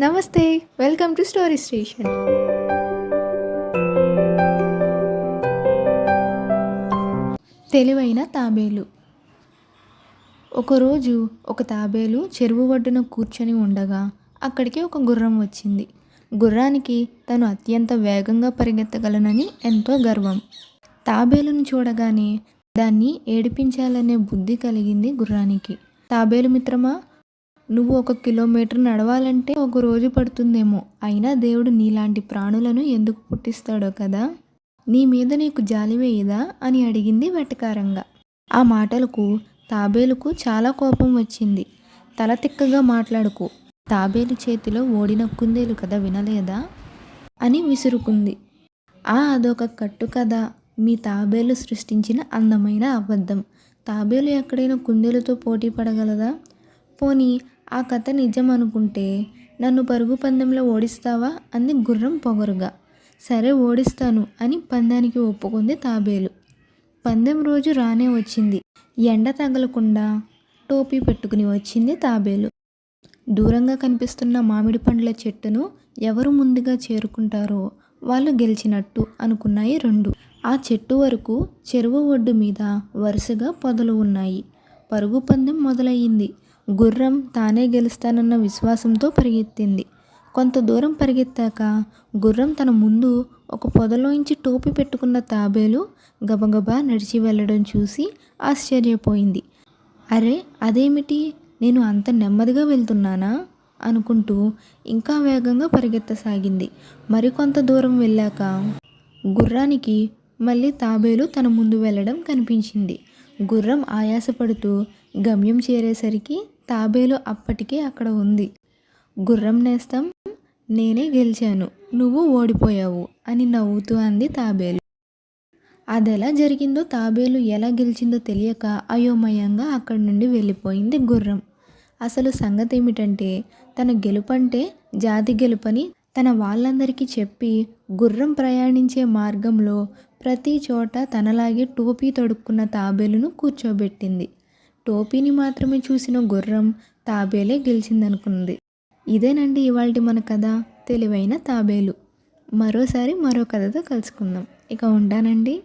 నమస్తే welcome to story station. తెలివైన తాబేలు. ఒకరోజు ఒక తాబేలు చెరువు ఒడ్డున కూర్చొని ఉండగా అక్కడికి ఒక గుర్రం వచ్చింది. గుర్రానికి తను అత్యంత వేగంగా పరిగెత్తగలనని ఎంతో గర్వం. తాబేలును చూడగానే దాన్ని ఏడిపించాలనే బుద్ధి కలిగింది గుర్రానికి. తాబేలు మిత్రమా? నువ్వు ఒక కిలోమీటర్ నడవాలంటే ఒక రోజు పడుతుందేమో. అయినా దేవుడు నీలాంటి ప్రాణులను ఎందుకు పుట్టిస్తాడో కదా? నీ మీద నీకు జాలి వేయదా? అని అడిగింది వెటకారంగా. ఆ మాటలకు తాబేలుకు చాలా కోపం వచ్చింది. తల తిక్కగా మాట్లాడుకు. తాబేలు చేతిలో ఓడిన కుందేలు కదా వినలేదా? అని విసురుకుంది. ఆ అదొక కట్టు కథ. మీ తాబేలు సృష్టించిన అందమైన అబద్ధం. తాబేలు ఎక్కడైనా కుందేలుతో పోటీ పడగలదా? పోనీ ఆ కథ నిజం అనుకుంటే నన్ను పరుగు పందెంలో ఓడిస్తావా అంది గుర్రం పొగరుగా. సరే ఓడిస్తాను అని పందానికి ఒప్పుకుంది తాబేలు. పందెం రోజు రానే వచ్చింది. ఎండ తగలకుండా టోపీ పెట్టుకుని వచ్చింది తాబేలు. దూరంగా కనిపిస్తున్న మామిడి పండ్ల చెట్టును ఎవరు ముందుగా చేరుకుంటారో వాళ్ళు గెలిచినట్టు అనుకున్నాయి రెండు. ఆ చెట్టు వరకు చెరువు ఒడ్డు మీద వరుసగా పొదలు ఉన్నాయి. పరుగు పందెం మొదలయ్యింది. గుర్రం తానే గెలుస్తానన్న విశ్వాసంతో పరిగెత్తింది. కొంత దూరం పరిగెత్తాక గుర్రం తన ముందు ఒక పొదలోంచి టోపీ పెట్టుకున్న తాబేలు గబగబా నడిచి వెళ్ళడం చూసి ఆశ్చర్యపోయింది. అరే అదేమిటి? నేను అంత నెమ్మదిగా వెళ్తున్నానా? అనుకుంటూ ఇంకా వేగంగా పరిగెత్తసాగింది. మరికొంత దూరం వెళ్ళాక గుర్రానికి మళ్ళీ తాబేలు తన ముందు వెళ్ళడం కనిపించింది. గుర్రం ఆయాసపడుతూ గమ్యం చేరేసరికి తాబేలు అప్పటికే అక్కడ ఉంది. గుర్రం నేస్తం నేనే గెలిచాను నువ్వు ఓడిపోయావు అని నవ్వుతూ అంది తాబేలు. అదెలా జరిగిందో తాబేలు ఎలా గెలిచిందో తెలియక అయోమయంగా అక్కడి నుండి వెళ్ళిపోయింది గుర్రం. అసలు సంగతి ఏమిటంటే తన గెలుపంటే జాతి గెలుపని తన వాళ్ళందరికీ చెప్పి గుర్రం ప్రయాణించే మార్గంలో ప్రతి చోట తనలాగే టోపీ తొడుక్కున్న తాబేలును కూర్చోబెట్టింది. టోపీని మాత్రమే చూసిన గుర్రం తాబేలే గెలిచిందనుకుంది ఇదేనండి ఇవాళ మన కథ. తెలివైన తాబేలు. మరోసారి మరో కథతో కలుసుకుందాం. ఇక ఉంటానండి.